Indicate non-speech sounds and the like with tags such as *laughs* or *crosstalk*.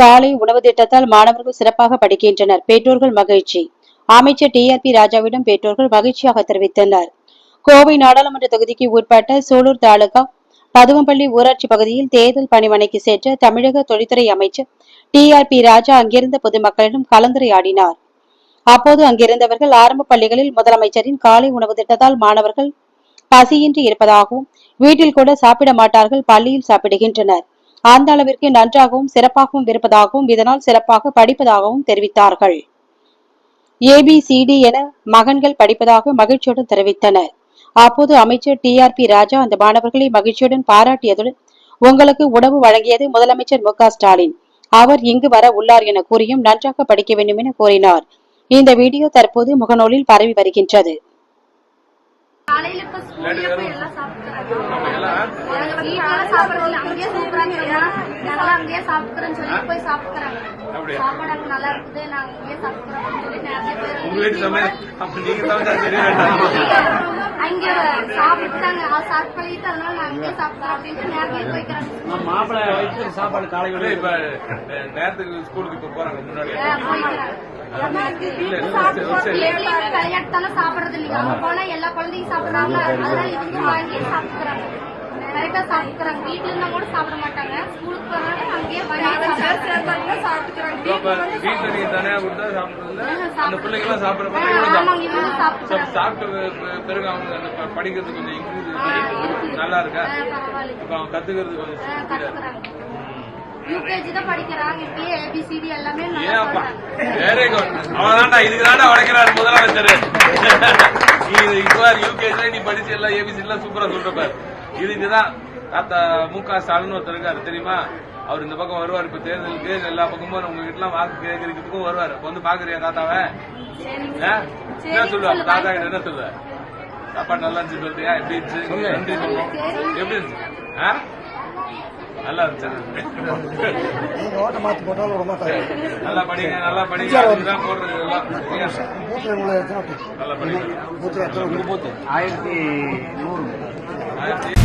காலை உணவு திட்டத்தால் மாணவர்கள் சிறப்பாக படிக்கின்றனர். பெற்றோர்கள் மகிழ்ச்சி. அமைச்சர் டி. ஆர். பி. ராஜாவிடம் பெற்றோர்கள் மகிழ்ச்சியாக தெரிவித்தனர். கோவை நாடாளுமன்ற தொகுதிக்கு உட்பட்ட சூலூர் தாலுகா பதுவம்பள்ளி ஊராட்சி பகுதியில் தேர்தல் பணிமனைக்கு சென்ற தமிழக தொழில்துறை அமைச்சர் டி. ஆர். பி. ராஜா அங்கிருந்த பொதுமக்களிடம் கலந்துரையாடினார். அப்போது அங்கிருந்தவர்கள் ஆரம்ப பள்ளிகளில் முதலமைச்சரின் காலை உணவு திட்டத்தால் மாணவர்கள் பசியின்றி இருப்பதாகவும் வீட்டில் கூட சாப்பிட மாட்டார்கள் பள்ளியில் சாப்பிடுகின்றனர். அந்த அளவிற்கு நன்றாகவும் சிறப்பாகவும் இருப்பதாகவும் இதனால் சிறப்பாக படிப்பதாகவும் தெரிவித்தார்கள். ஏபிசிடி என மகன்கள் படிப்பதாக மகிழ்ச்சியுடன் தெரிவித்தனர். அப்போது அமைச்சர் டி ஆர் பி ராஜா அந்த மாணவர்களை மகிழ்ச்சியுடன் பாராட்டியதுடன் உங்களுக்கு உணவு வழங்கியது முதலமைச்சர் மு ஸ்டாலின். அவர் இங்கு வர உள்ளார் என கூறியும் நன்றாக படிக்க வேண்டும் என கூறினார். இந்த வீடியோ தற்போது முகநூலில் பரவி வருகின்றது. காலையில இப்ப ஸ்கூல்ல போய் எல்லாம் சாப்பிட்டுறாங்க வீட்டுல சாப்பிடறது அங்கேயே சூப்பரான்னு சொன்னா நல்லா அங்கேயே சாப்பிட்டுறேன்னு சொல்லி போய் சாப்பிட்டுறாங்க சாப்பாடு அங்க நல்லா இருக்குது நாங்க அங்கேயே சாப்பிட்டுறோம் சொல்லி நிறைய பேர் அங்க சாப்பிட்டாங்க. சாப்பிட்டு பழகிட்டு அதனால நான் அங்கேயே சாப்பிடுறேன் அப்படின்ட்டு நிறைய பேர் போய்க்கிறாங்க மாப்பிள்ளை வயிற்று சாப்பாடு காலை இல்ல, இப்ப அஹ், நேரத்துக்கு ஸ்கூலுக்கு இப்ப போறாங்க முன்னாடி. போய்க்கிறாங்க இல்ல சரி, சரி எப்படியுமே விளையாட்டு தானே சாப்பிடுறது இல்லைங்க அங்க போனா எல்லா குழந்தையும் சாப்பிடுறாங்க. அதனால இவங்க வாங்கி சாப்பிடுறாங்க. கரெக்டா சாப்பிடுறாங்க. வீட்டுல இருந்தா கூட சாப்பிட மாட்டாங்க. ஸ்கூலுக்கு போறாங்க அங்கேயே வாங்கி சாப்பிடுறாங்க. இப்ப வீட்டுல நீங்க தனியா கொடுத்தா சாப்பிடுறது அந்த பிள்ளைங்க எல்லாம் சாப்பிடுற மாதிரி இவங்களும் ஆமாங்க இவங்க சாப்பிடு- சாப்பிடுறாங்க சாப்பிட்ட பிறகு அவங்க அந்த படிக்கிறது கொஞ்சம் நல்லா இருக்கா? இப்ப அவங்க கத்துக்கிறது கொஞ்சம் யூகேஜி தான் படிக்கிறாங்க இப்பயே ஏபிசிடி எல்லாமே வெரி குட் அவன்தான்டா இதுக்கு உடைக்கிறார் முதலமைச்சர். *laughs* இது இப்போ யூகேஜில நீ படிச்சு எல்லாம் ஏபிசி எல்லாம் சூப்பரா சொல்ற பாரு. இதுக்குதான் தாத்தா மு க ஸ்டாலின் ஒருத்தர் இருக்காரு தெரியுமா? அவர் இந்த பக்கம் வருவார் இப்ப தேர்தலுக்கு எல்லா பக்கமும் உங்க வீட்டுல வாக்கு கேட்கறதுக்கும் வருவாரு. அப்ப வந்து பாக்குறியா தாத்தாவை ஆ? என்ன சொல்லுவா? அப்ப தாத்தா கிட்ட என்ன சொல்லுவ? சாப்பாடு நல்லா இருந்துச்சு சொல்றியா? எப்படி இருந்துச்சு? நன்றி சொல்லுவோம். எப்படி இருந்துச்சு? நல்லா இருந்துச்சா? நல்லா படிங்க நல்லா படிங்க. அதுதான் போடுறது எல்லாம். நல்லா படிங்க. பூத்துல எத்தனை ஆயிரத்தி நூறு. ஆயிரத்தி